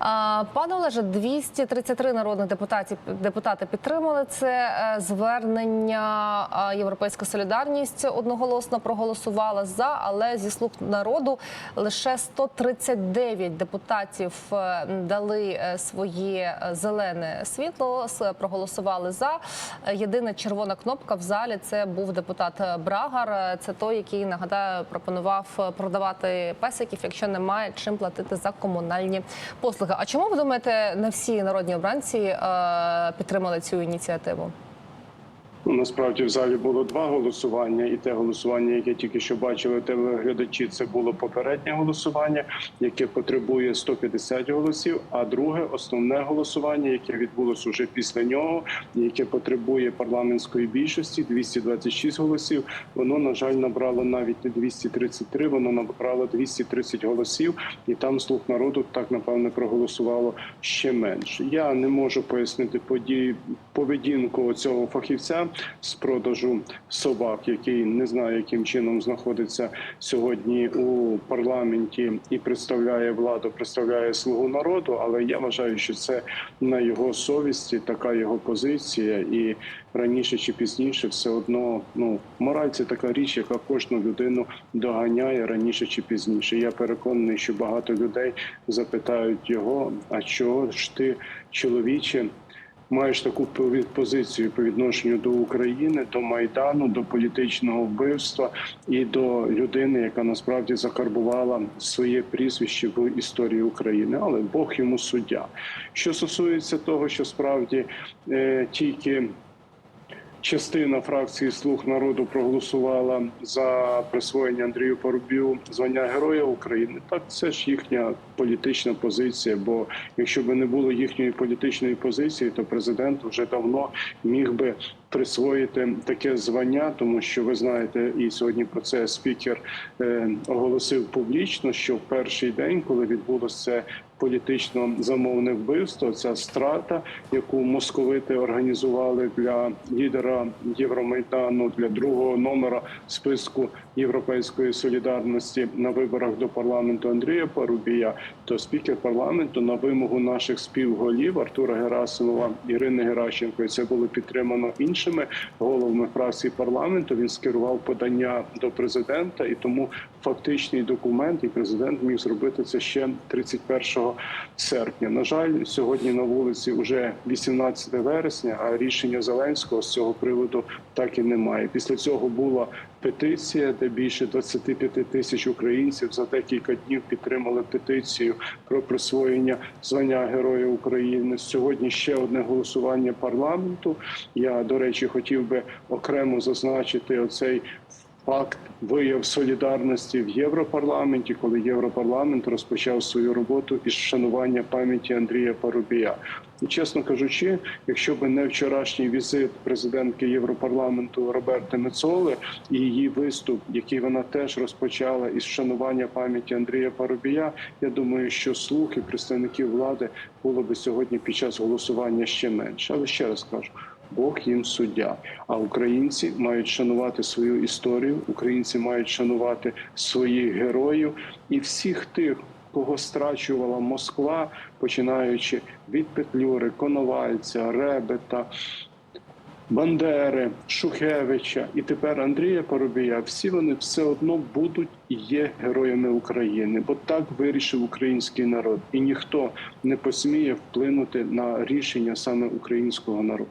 Пане Олеже, 233 народних депутатів депутати підтримали це е, звернення. Європейська солідарність одноголосно проголосувала за, але зі слуг народу лише 139 депутатів е, дали е, своє зелене світло, проголосували за. Єдина червона кнопка в залі це був депутат Брагар. Це той, який нагадаю пропонував продавати песиків, якщо немає чим платити за комунальні послуги. А чому ви думаєте, не всі народні обранці е, підтримали цю ініціативу? Ну, насправді в залі було два голосування, і те голосування, яке тільки що бачили телеглядачі, це було попереднє голосування, яке потребує 150 голосів. А друге основне голосування, яке відбулося вже після нього, яке потребує парламентської більшості 226 голосів. Воно на жаль набрало навіть не 233, воно набрало 230 голосів, і там слух народу так напевне проголосувало ще менше. Я не можу пояснити події поведінку цього фахівця з продажу собак, який не знаю, яким чином знаходиться сьогодні у парламенті і представляє владу, представляє слугу народу. Але я вважаю, що це на його совісті така його позиція, і раніше чи пізніше все одно ну мораль це така річ, яка кожну людину доганяє раніше чи пізніше. Я переконаний, що багато людей запитають його: а чого ж ти, чоловіче? Маєш таку позицію по відношенню до України, до майдану, до політичного вбивства і до людини, яка насправді закарбувала своє прізвище в історії України. Але Бог йому суддя. Що стосується того, що справді е, тільки. Частина фракції Слуг народу проголосувала за присвоєння Андрію Парубію звання Героя України. Так це ж їхня політична позиція. Бо якщо б не було їхньої політичної позиції, то президент вже давно міг би присвоїти таке звання, тому що ви знаєте, і сьогодні про це спікер е, оголосив публічно, що в перший день, коли відбулося політично замовне вбивство, ця страта, яку московити організували для лідера Євромайдану для другого номера списку Європейської солідарності на виборах до парламенту Андрія Парубія, то спікер парламенту на вимогу наших співголів Артура Герасимова Ірини Геращенко, і це було підтримано іншими головами фракції парламенту. Він скерував подання до президента, і тому фактичний документ, і президент міг зробити це ще 31 серпня. На жаль, сьогодні на вулиці вже 18 вересня, а рішення Зеленського з цього приводу так і немає. Після цього була петиція, де більше 25 тисяч українців за декілька днів підтримали петицію про присвоєння звання Героя України. Сьогодні ще одне голосування парламенту. Я до речі хотів би окремо зазначити оцей. Факт вияв солідарності в Європарламенті, коли Європарламент розпочав свою роботу із вшанування пам'яті Андрія Парубія. І чесно кажучи, якщо б не вчорашній візит президентки Європарламенту Роберти Мецоли і її виступ, який вона теж розпочала із вшанування пам'яті Андрія Парубія, я думаю, що слухи представників влади було би сьогодні під час голосування ще менше. Але ще раз кажу. Бог їм суддя. А українці мають шанувати свою історію. Українці мають шанувати своїх героїв і всіх тих, кого страчувала Москва, починаючи від Петлюри, Коновальця, Ребета. Бандери, Шухевича і тепер Андрія Парубія, всі вони все одно будуть і є героями України, бо так вирішив український народ, і ніхто не посміє вплинути на рішення саме українського народу.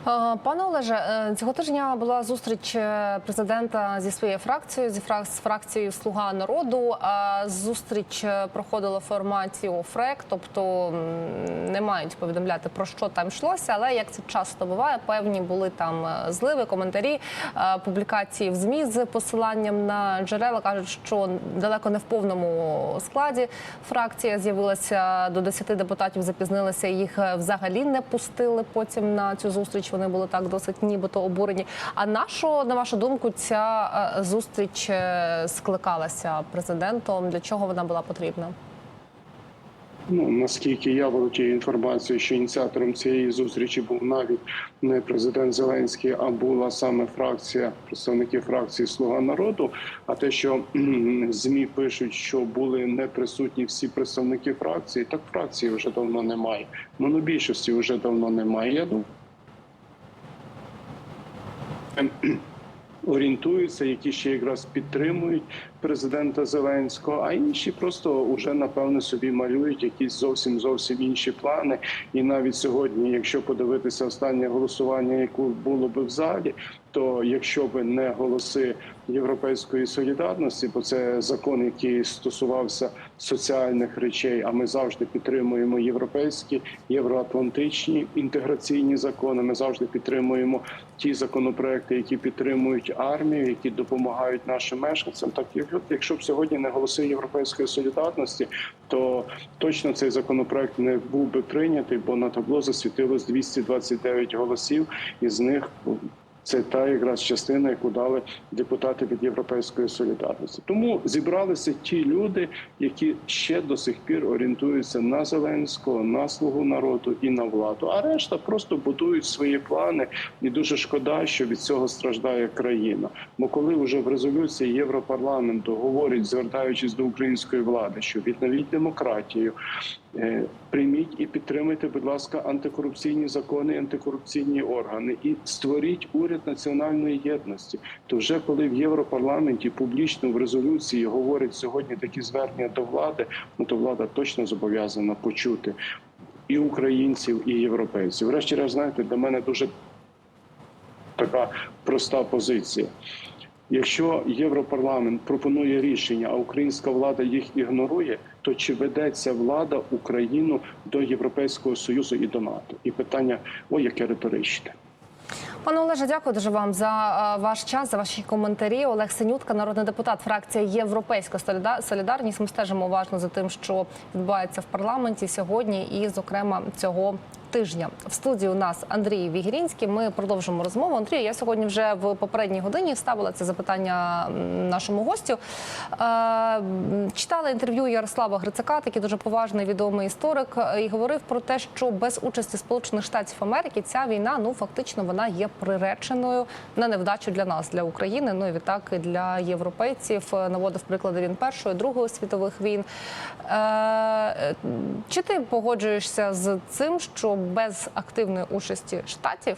Пане Олеже, е, цього тижня була зустріч е, президента зі своєю фракцією, з фракцією Слуга народу. Зустріч е, проходила в форматі ОФРЕК, тобто не мають повідомляти про що там йшлося, але як це часто буває, певні були там е, зливи, коментарі, е, публікації в змі з посиланням на джерела кажуть, що далеко не в повному складі фракція з'явилася до 10 депутатів, запізнилися їх е, взагалі не пустили потім на цю зустріч. Вони були так досить нібито обурені. А на що, на вашу думку, ця е, зустріч е, скликалася президентом? Для чого вона була потрібна? Ну наскільки я володію інформацією, що ініціатором цієї зустрічі був навіть не президент Зеленський, а була саме фракція представники фракції Слуга народу. А те, що змі пишуть, що були не присутні всі представники фракції, так фракції вже давно немає. Монобільшості вже давно немає. Я думаю. Орієнтуються, які ще якраз підтримують президента Зеленського, а інші просто вже напевно собі малюють якісь зовсім зовсім інші плани. І навіть сьогодні, якщо подивитися останнє голосування, яке було би в залі, то якщо би не голоси європейської солідарності, бо це закон, який стосувався соціальних речей, а ми завжди підтримуємо європейські, євроатлантичні інтеграційні закони. Ми завжди підтримуємо ті законопроекти, які підтримують армію, які допомагають нашим мешканцям. Так як- якщо б сьогодні не голоси європейської солідарності, то точно цей законопроект не був би прийнятий, бо на табло засвітилось 229 голосів, із них це та якраз частина, яку дали депутати від Європейської солідарності. Тому зібралися ті люди, які ще до сих пір орієнтуються на Зеленського, на слугу народу і на владу. А решта просто будують свої плани. І дуже шкода, що від цього страждає країна. Бо коли вже в резолюції Європарламенту говорять, звертаючись до української влади, що відновіть демократію. Е, Прийміть і підтримайте, будь ласка, антикорупційні закони, антикорупційні органи і створіть уряд національної єдності. То вже коли в Європарламенті публічно в резолюції говорять сьогодні такі звернення до влади, ну то влада точно зобов'язана почути і українців, і європейців. Врешті-решт, знаєте, для мене дуже така проста позиція. Якщо Європарламент пропонує рішення, а українська влада їх ігнорує, то чи ведеться влада Україну до Європейського союзу і до НАТО? І питання о яке риторичне. Пане Олеже, дякую дуже вам за е, ваш час, за ваші коментарі. Олег Синютка, народний депутат, фракція Європейська Соліда- Солідарність. Ми стежимо уважно за тим, що відбувається в парламенті сьогодні, і, зокрема, цього. Тижня в студії у нас Андрій Вігірінський. Ми продовжимо розмову. Андрій, я сьогодні вже в попередній годині ставила це запитання нашому гостю. Е, читала інтерв'ю Ярослава Грицака, такий дуже поважний відомий історик, е, і говорив про те, що без участі Сполучених Штатів Америки ця війна ну фактично вона є приреченою на невдачу для нас, для України. Ну і відтак і для європейців. Е, Наводив приклади він першої, другої світових війн. Чи ти погоджуєшся з цим, що без активної участі штатів?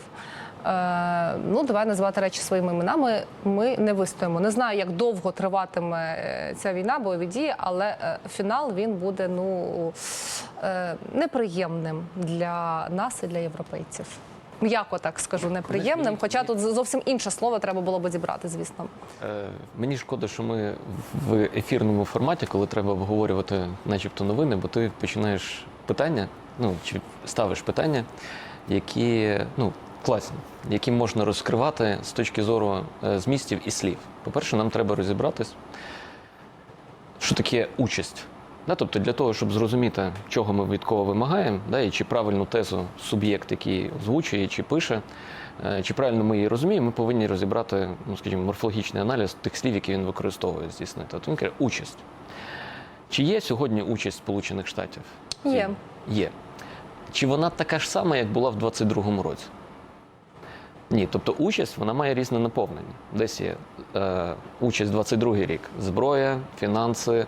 Е, ну, давай називати речі своїми іменами. Ми не вистоїмо. Не знаю, як довго триватиме е, ця війна, бойові дії, але е, фінал він буде ну неприємним для нас і для європейців. М'яко так скажу, неприємним. Хоча тут зовсім інше слово треба було би зібрати, звісно. Мені шкода, що ми в ефірному форматі, коли треба обговорювати, начебто, новини, бо ти починаєш питання, ну чи ставиш питання, які ну класні, які можна розкривати з точки зору е, змістів і слів. По-перше, нам треба розібратись, що таке участь. Да, тобто для того, щоб зрозуміти, чого ми від кого вимагаємо, да, і чи правильну тезу суб'єкт, який озвучує, чи пише, е, чи правильно ми її розуміємо, ми повинні розібрати, ну скажімо, морфологічний аналіз тих слів, які він використовує здійснити. От він каже, участь. Чи є сьогодні участь Сполучених Штатів? Є. Є. Чи вона така ж сама, як була в 22-му році? Ні, тобто участь вона має різне наповнення. Десь є е, участь 22-й рік, зброя, фінанси,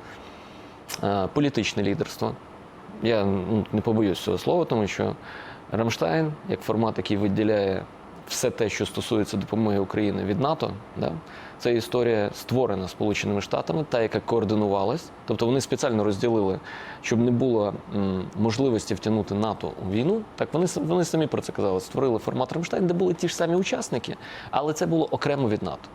е, політичне лідерство. Я ну, не побоюсь цього слова, тому що Рамштайн, як формат, який виділяє все те, що стосується допомоги України від НАТО, да, це історія створена Сполученими Штатами, та яка координувалась. Тобто вони спеціально розділили, щоб не було м, можливості втягнути НАТО у війну. Так вони вони самі про це казали. Створили формат Рамштайн, де були ті ж самі учасники, але це було окремо від НАТО.